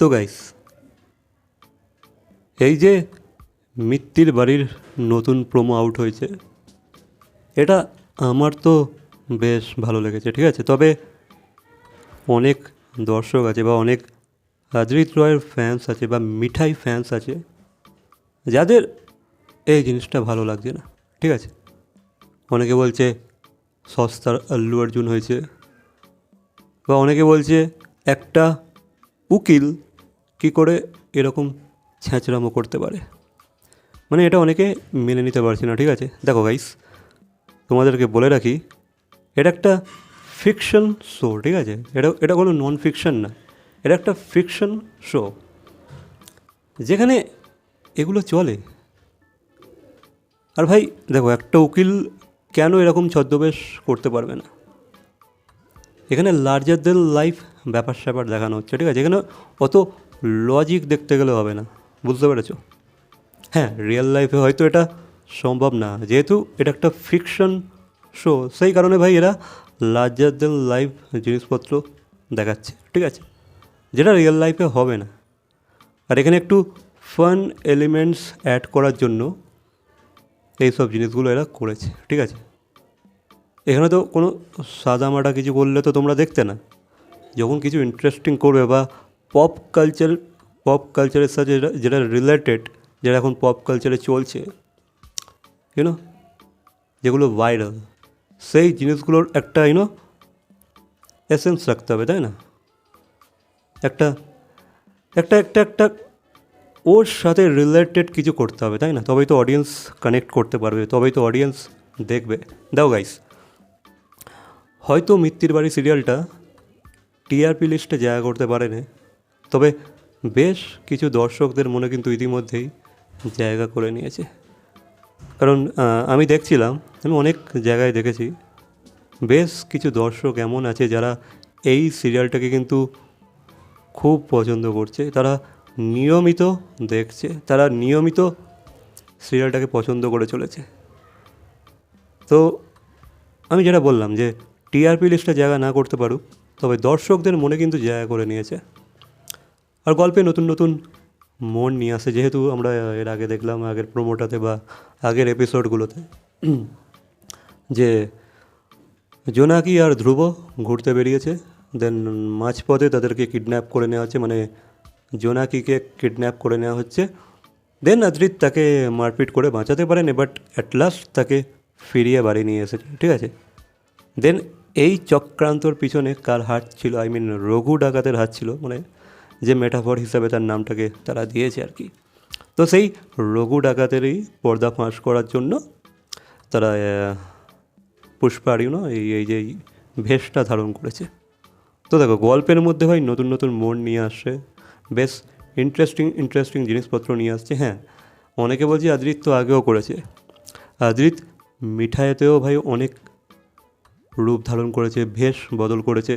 তো গাইস এই যে মিত্তির বাড়ির নতুন প্রোমো আউট হয়েছে, এটা আমার তো বেশ ভালো লেগেছে, ঠিক আছে? তবে অনেক দর্শক আছে বা অনেক অজিত রয়ের ফ্যান্স আছে বা মিঠাই ফ্যান্স আছে, যাদের এই জিনিসটা ভালো লাগছে না, ঠিক আছে? অনেকে বলছে সস্তার আল্লু অর্জুন হয়েছে, বা অনেকে বলছে একটা উকিল কী করে এরকম ছ্যাঁচড়ামো করতে পারে? মানে এটা অনেকে মেনে নিতে পারছে না, ঠিক আছে? দেখো গাইস তোমাদেরকে বলে রাখি, এটা একটা ফিকশন শো ঠিক আছে? এটা এটা কোনো নন ফিকশন না, এটা একটা ফিকশন শো যেখানে এগুলো চলে। আর ভাই, দেখো, একটা উকিল কেন এরকম ছদ্মবেশ করতে পারবে না? এখানে লার্জার দেন লাইফ ব্যাপার স্যাপার দেখানো হচ্ছে, ঠিক আছে? এখানে অত লজিক দেখতে গেলে হবে না, বুঝতে পেরেছ? হ্যাঁ রিয়েল লাইফে হয়তো এটা সম্ভব না, যেহেতু এটা একটা ফিকশন শো সেই কারণে ভাই এরা লার্জার লাইফ জিনিসপত্র দেখাচ্ছে, ঠিক আছে? যেটা রিয়েল লাইফে হবে না। আর এখানে একটু ফান এলিমেন্টস অ্যাড করার জন্য এই সব জিনিসগুলো এরা করেছে, ঠিক আছে? এখানে তো কোনো সাদামাটা কিছু বললে তো তোমরা দেখতে না। যখন কিছু ইন্টারেস্টিং করবে বা পপ কালচার পপ কালচারের সাথে যেটা রিলেটেড যেটা এখন পপ কালচারে চলছে ইউনো যেগুলো ভাইরাল সেই জিনিসগুলোর একটা ইউনো এসেন্স রাখতে হবে, তাই না? একটা একটা একটা একটা ওর সাথে রিলেটেড কিছু করতে হবে, তাই না? তবেই তো অডিয়েন্স কানেক্ট করতে পারবে, তবেই তো অডিয়েন্স দেখবে। দাও গাইস হয়তো মিত্তির বাড়ি সিরিয়ালটা টিআরপি লিস্টে জায়গা করতে পারেনি তবে বেশ কিছু দর্শকদের মনে কিন্তু ইতিমধ্যেই জায়গা করে নিয়েছে। কারণ আমি দেখছিলাম, আমি অনেক জায়গায় দেখেছি, বেশ কিছু দর্শক এমন আছে যারা এই সিরিয়ালটাকে কিন্তু খুব পছন্দ করছে। তারা নিয়মিত দেখছে, তারা নিয়মিত সিরিয়ালটাকে পছন্দ করে চলেছে। তো, আমি যেটা বললাম যে, টিআরপি লিস্টে জায়গা না করতে পারুক, তবে দর্শকদের মনে কিন্তু জায়গা করে নিয়েছে। আর গল্পে নতুন নতুন মন নিয়ে আসে, যেহেতু আমরা এর আগে দেখলাম আগের প্রোমোটাতে বা আগের এপিসোডগুলোতে যে জোনাকি আর ধ্রুব ঘুরতে বেরিয়েছে দেন মাঝপথে তাদেরকে কিডন্যাপ করে নেওয়া হচ্ছে মানে জোনাকিকে কিডন্যাপ করে নেওয়া হচ্ছে। দেন আদ্রিত তাকে মারপিট করে বাঁচাতে পারেনি বাট অ্যাট লাস্ট তাকে ফিরিয়ে বাড়ি নিয়ে এসেছে, ঠিক আছে? দেন এই চক্রান্তর পিছনে কার হাত ছিল? আই মিন রঘু ডাকাতের হাত ছিল মানে যে মেটাফর হিসাবে তার নামটাকে তারা দিয়েছে আর কি। তো সেই রঘু ডাকাতেরই পর্দা ফাঁস করার জন্য তারা পুষ্পার ইউনো এই এই যে ভেষটা ধারণ করেছে। তো দেখো, গল্পের মধ্যে ভাই নতুন নতুন মোড় নিয়ে আসছে বেশ ইন্টারেস্টিং ইন্টারেস্টিং জিনিসপত্র নিয়ে আসছে হ্যাঁ। অনেকে বলছে আদৃত তো আগেও করেছে। আদ্রিত মিঠাইতেও ভাই অনেক রূপ ধারণ করেছে, ভেষ বদল করেছে,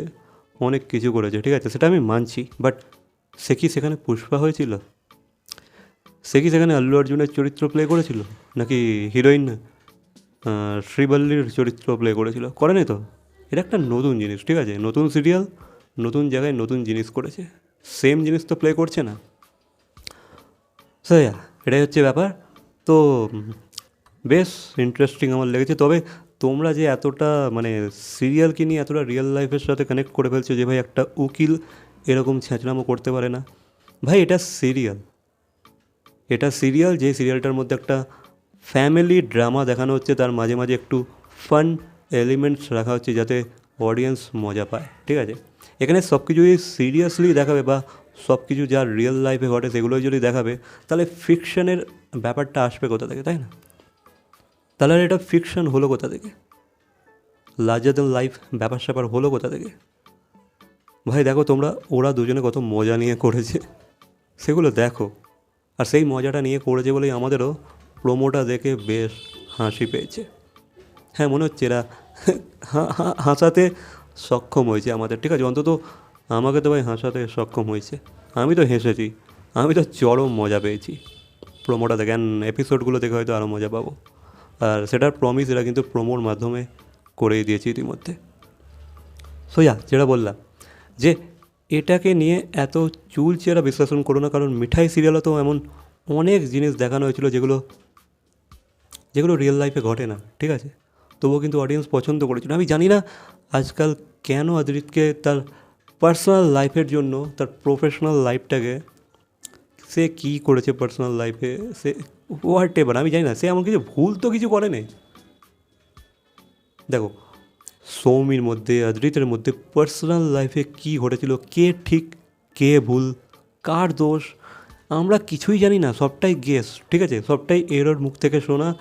অনেক কিছু করেছে, ঠিক আছে? সেটা আমি মানছি বাট সে কি সেখানে পুষ্পা হয়েছিল? সে কি সেখানে আল্লু অর্জুনের চরিত্র প্লে করেছিল? নাকি হিরোইন শ্রীবল্লীর চরিত্র প্লে করেছিল? করেনি তো? এটা একটা নতুন জিনিস, ঠিক আছে? নতুন সিরিয়াল নতুন জায়গায় নতুন জিনিস করেছে। সেম জিনিস তো প্লে করছে না। সাইয়া এটাই হচ্ছে ব্যাপার। তো, বেশ ইন্টারেস্টিং আমার লেগেছে। তবে তোমরা যে এতটা মানে সিরিয়ালকে নিয়ে এতটা রিয়েল লাইফের সাথে কানেক্ট করে ফেলছো যে ভাই একটা উকিল এরকম ছেঁচড়ামো করতে পারে না। ভাই, এটা সিরিয়াল এটা সিরিয়াল যে সিরিয়ালটার মধ্যে একটা ফ্যামিলি ড্রামা দেখানো হচ্ছে, তার মাঝে মাঝে একটু ফান এলিমেন্টস রাখা হচ্ছে, যাতে অডিয়েন্স মজা পায়। ঠিক আছে? এখানে সব কিছু যদি সিরিয়াসলি দেখাবে বা সব কিছু যা রিয়েল লাইফে ঘটে, সেগুলোই যদি দেখাবে, তাহলে ফিকশনের ব্যাপারটা আসবে কোথা থেকে, তাই না? তাহলে এটা ফিকশন হলো কোথা থেকে? লার্জার দ্যান লাইফ ব্যাপার স্যাপার হলো কোথা থেকে? ভাই, দেখো তোমরা, ওরা দুজনে কত মজা নিয়ে করেছে। সেগুলো দেখো। আর সেই মজাটা নিয়ে করেছে বলেই আমাদেরও প্রোমোটা দেখে বেশ হাসি পেয়েছে। হ্যাঁ মনে হচ্ছে এরা হাসাতে সক্ষম হয়েছে আমাদের। ঠিক আছে, অন্তত আমাকে তো ভাই হাসাতে সক্ষম হয়েছে। আমি তো হেসেছি। আমি তো চরম মজা পেয়েছি। প্রোমোটা দেখে এপিসোডগুলো দেখে হয়তো আরও মজা পাবো। আর সেটার প্রমিস এরা কিন্তু প্রোমোর মাধ্যমে করেই দিয়েছি ইতিমধ্যে। সো ইয়া যেটা বললাম। যে এটাকে নিয়ে এত চুল চেরা বিশ্লেষণ করো না, কারণ মিঠাই সিরিয়ালও তো এমন অনেক জিনিস দেখানো হয়েছিল যেগুলো যেগুলো রিয়েল লাইফে ঘটে না, ঠিক আছে? তবুও কিন্তু অডিয়েন্স পছন্দ করেছিল। আমি জানি না আজকাল কেন আদিত্যকে তার পার্সোনাল লাইফের জন্য, তার প্রফেশনাল লাইফটাকে সে কী করেছে পার্সোনাল লাইফে সে হোয়াট এভার আমি জানি না, সে এমন কিছু ভুল তো কিছু করেনি। দেখো সৌমির মধ্যে, অদ্রিতের মধ্যে পার্সোনাল লাইফে কী ঘটেছিল, কে ঠিক, কে ভুল, কার দোষ, আমরা কিছুই জানি না, সবটাই গেস ঠিক আছে? সবটাই এরর মুখ থেকে শোনা,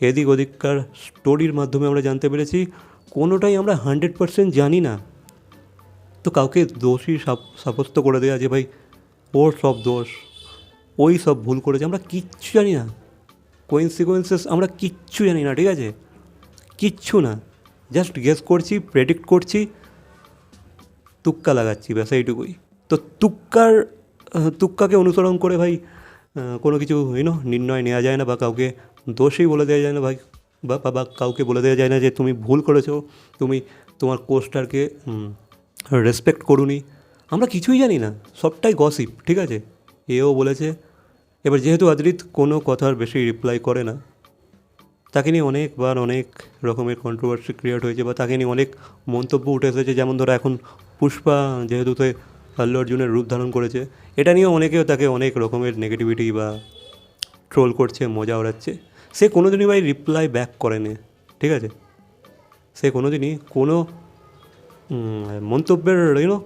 এদিক ওদিককার স্টোরির মাধ্যমে আমরা জানতে পেরেছি, কোনোটাই আমরা হান্ড্রেড পার্সেন্ট জানি না। তো কাউকে দোষী সাব- সাব্যস্ত করে দেওয়া যে, ভাই, ওর সব দোষ, ওই সব ভুল করেছে, আমরা কিচ্ছু জানি না। কোইন্সিকোয়েন্সেস আমরা কিচ্ছু জানি না, ঠিক আছে? কিচ্ছু না। জাস্ট গেস করছি প্রেডিক্ট করছি, তুক্কা লাগাচ্ছি ব্যাস এইটুকুই। তো তুক্কার তুক্কাকে অনুসরণ করে ভাই কোনো কিছু ইউনো নির্ণয় নেওয়া যায় না বা কাউকে দোষই বলে দেওয়া যায় না ভাই, বা, বা- কাউকে বলে দেওয়া যায় না যে তুমি ভুল করেছ, তুমি তোমার কোস্টারকে রেসপেক্ট করুনি। আমরা কিছুই জানি না, সবটাই গসিপ ঠিক আছে? এও বলেছে। এবার যেহেতু আদ্রিত কোনো কথার বেশি রিপ্লাই করে না তাকে নিয়ে অনেকবার অনেক রকমের কন্ট্রোভার্সি ক্রিয়েট হয়েছে বা তাকে নিয়ে অনেক মন্তব্য উঠে এসেছে। যেমন ধরো এখন পুষ্পা যেহেতু তে আল্লু অর্জুনের রূপ ধারণ করেছে, এটা নিয়েও অনেকেও তাকে অনেক রকমের নেগেটিভিটি বা ট্রোল করছে, মজা ওড়াচ্ছে সে কোনো দিনই ভাই রিপ্লাই ব্যাক করেনি, ঠিক আছে? সে কোনো দিনই কোনো মন্তব্যের ইউনো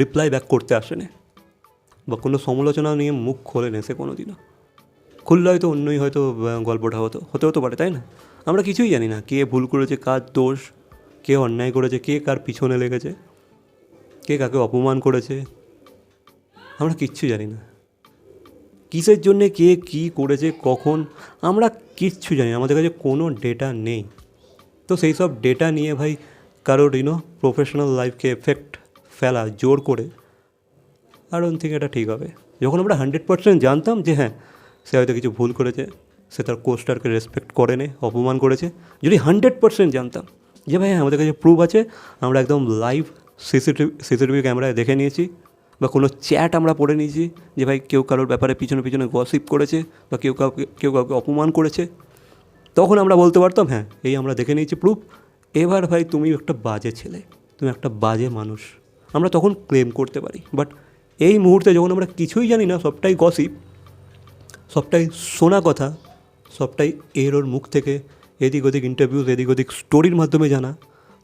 রিপ্লাই ব্যাক করতে আসেনি। বা কোনো সমালোচনা নিয়ে মুখ খোলেনি সে কোনো দিনও খুললে হয়তো অন্যই হয়তো গল্পটা হতো হতে হতে পারে, তাই না? আমরা কিছুই জানি না, কে ভুল করেছে, কার দোষ, কে অন্যায় করেছে, কে কার পিছনে লেগেছে, কে কাকে অপমান করেছে, আমরা কিচ্ছু জানি না। কিসের জন্যে কে কী করেছে, কখন, আমরা কিচ্ছু জানি আমাদের কাছে কোনো ডেটা নেই। তো সেই সব ডেটা নিয়ে ভাই কারোর ইনো প্রফেশনাল লাইফকে এফেক্ট ফেলা, জোর করে আর ওন থেকে এটা ঠিক হবে। যখন আমরা হান্ড্রেড পার্সেন্ট জানতাম যে হ্যাঁ সে হয়তো কিছু ভুল করেছে, সে তার কোস্টারকে রেসপেক্ট করে নে অপমান করেছে। যদি হান্ড্রেড পার্সেন্ট জানতাম যে ভাই হ্যাঁ আমাদের কাছে প্রুফ আছে, আমরা একদম লাইভ সিসিটিভি সিসিটিভি ক্যামেরায় দেখে নিয়েছি বা কোনো চ্যাট আমরা পড়ে নিয়েছি যে ভাই, কেউ কারোর ব্যাপারে পিছনে পিছনে গসিপ করেছে বা কেউ কাউকে কেউ কাউকে অপমান করেছে, তখন আমরা বলতে পারতাম হ্যাঁ এই আমরা দেখে নিয়েছি প্রুফ এবার ভাই, তুমি একটা বাজে ছেলে, তুমি একটা বাজে মানুষ। আমরা তখন ক্লেম করতে পারি। বাট এই মুহূর্তে যখন আমরা কিছুই জানি না, সবটাই গসিপ সবটাই শোনা কথা, সবটাই এর ওর মুখ থেকে, এদিক ওদিক ইন্টারভিউজ এদিক ওদিক স্টোরির মাধ্যমে জানা।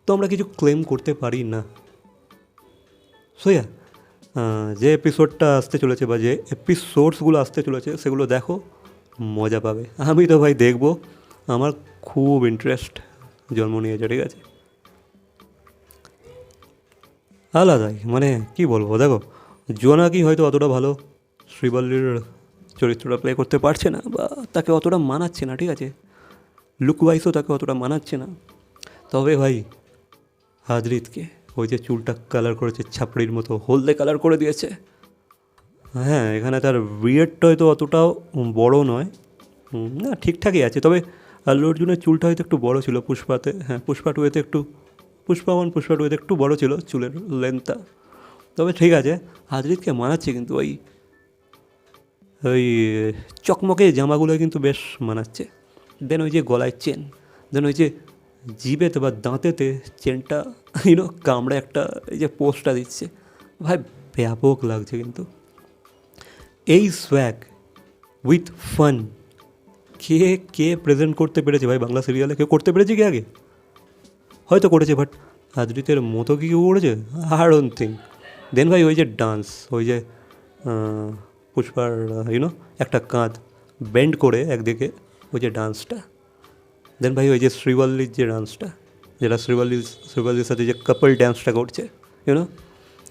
তো আমরা কিছু ক্লেম করতে পারি না। সোয়া যে এপিসোডটা আসতে চলেছে বা যে এপিসোডসগুলো আসতে চলেছে, সেগুলো দেখো, মজা পাবে। আমি তো ভাই দেখব, আমার খুব ইন্টারেস্ট জন্ম নিয়েছে, ঠিক আছে? আলাদাই মানে কি বলব, দেখো জোনাকি হয়তো অতটা ভালো, শ্রীবল্লীর চরিত্রটা প্লে করতে পারছে না বা তাকে অতটা মানাচ্ছে না, ঠিক আছে? লুক ওয়াইজও তাকে অতটা মানাচ্ছে না। তবে ভাই হাদরিতকে ওই যে চুলটা কালার করেছে, ছাপড়ির মতো, হলদে কালার করে দিয়েছে। হ্যাঁ এখানে তার বিয়েডটা হয়তো অতটাও বড় নয়। না, ঠিকঠাকই আছে। তবে আল্লু অর্জুনের চুলটা হয়তো একটু বড় ছিল, পুষ্পাতে হ্যাঁ পুষ্পা টুয়েতে একটু, পুষ্পা ওয়ান পুষ্পা টুয়েতে একটু বড় ছিল চুলের লেন্থটা তবে ঠিক আছে হাজরিতকে মানাচ্ছে কিন্তু ওই ওই চকমকে জামাগুলো কিন্তু বেশ মানাচ্ছে। দেন ওই যে গলায় চেন দেন ওই যে জিবেতে বা দাঁতেতে চেনটা ইউনো কামড়ে একটা এই যে পোস্টটা দিচ্ছে। ভাই, ব্যাপক লাগছে কিন্তু। এই স্ব্যাগ উইথ ফান কে কে প্রেজেন্ট করতে পেরেছে? ভাই, বাংলা সিরিয়ালে কেউ করতে পেরেছে কি আগে? হয়তো করেছে বাট আদ্রিতের মতো কি কেউ করেছে? আর ডোন্ট থিঙ্ক দেন ভাই, ওই যে ডান্স ওই যে পুষ্পার ইউনো একটা কাঁধ বেন্ড করে একদিকে ওই যে ডান্সটা দেন ভাই ওই যে শ্রীবল্লির যে ডান্সটা যেটা শ্রীবল্লি শ্রীবল্লির সাথে যে কাপল ড্যান্সটা করছে ইউনো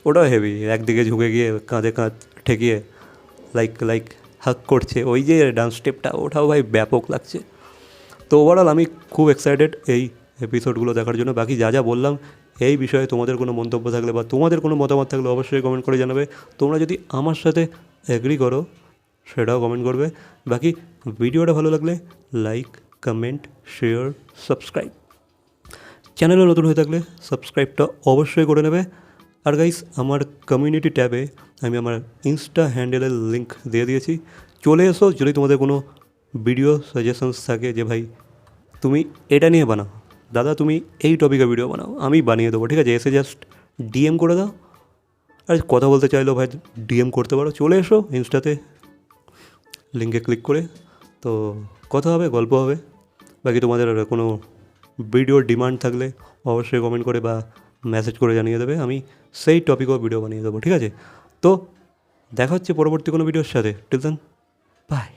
ওটাও হেভি একদিকে ঝুঁকে গিয়ে কাঁধে কাঁধ ঠেকিয়ে লাইক লাইক হাক করছে। ওই যে ডান্স স্টেপটা ওটাও ভাই ব্যাপক লাগছে। তো ওভারঅল আমি খুব এক্সাইটেড এই এপিসোডগুলো দেখার জন্য। বাকি যা যা বললাম এই বিষয়ে তোমাদের কোনো মন্তব্য থাকলে বা তোমাদের কোনো মতামত থাকলে অবশ্যই কমেন্ট করে জানাবে। তোমরা যদি আমার সাথে অ্যাগ্রি করো, সেটাও কমেন্ট করবে। বাকি ভিডিওটা ভালো লাগলে লাইক কমেন্ট শেয়ার সাবস্ক্রাইব চ্যানেলে নতুন হয়ে থাকলে সাবস্ক্রাইবটা অবশ্যই করে নেবে। আর গাইস আমার কমিউনিটি ট্যাবে আমি আমার ইনস্টা হ্যান্ডেলের লিঙ্ক দিয়ে দিয়েছি। চলে এসো যদি তোমাদের কোনো ভিডিও সাজেশনস থাকে যে ভাই, তুমি এটা নিয়ে বানাও। দাদা, তুমি এই টপিকে ভিডিও বানাও, আমি বানিয়ে দেবো, ঠিক আছে? এসে জাস্ট ডিএম করে দাও। আর, কথা বলতে চাইলেও ভাই ডিএম করতে পারো, চলে এসো ইনস্টাতে লিঙ্কে ক্লিক করে, তো কথা হবে, গল্প হবে। বাকি তোমাদের কোনো ভিডিওর ডিমান্ড থাকলে অবশ্যই কমেন্ট করে বা মেসেজ করে জানিয়ে দেবে, আমি সেই টপিকও ভিডিও বানিয়ে দেবো, ঠিক আছে? তো দেখা হচ্ছে পরবর্তী কোনো ভিডিওর সাথে টিল দেন বাই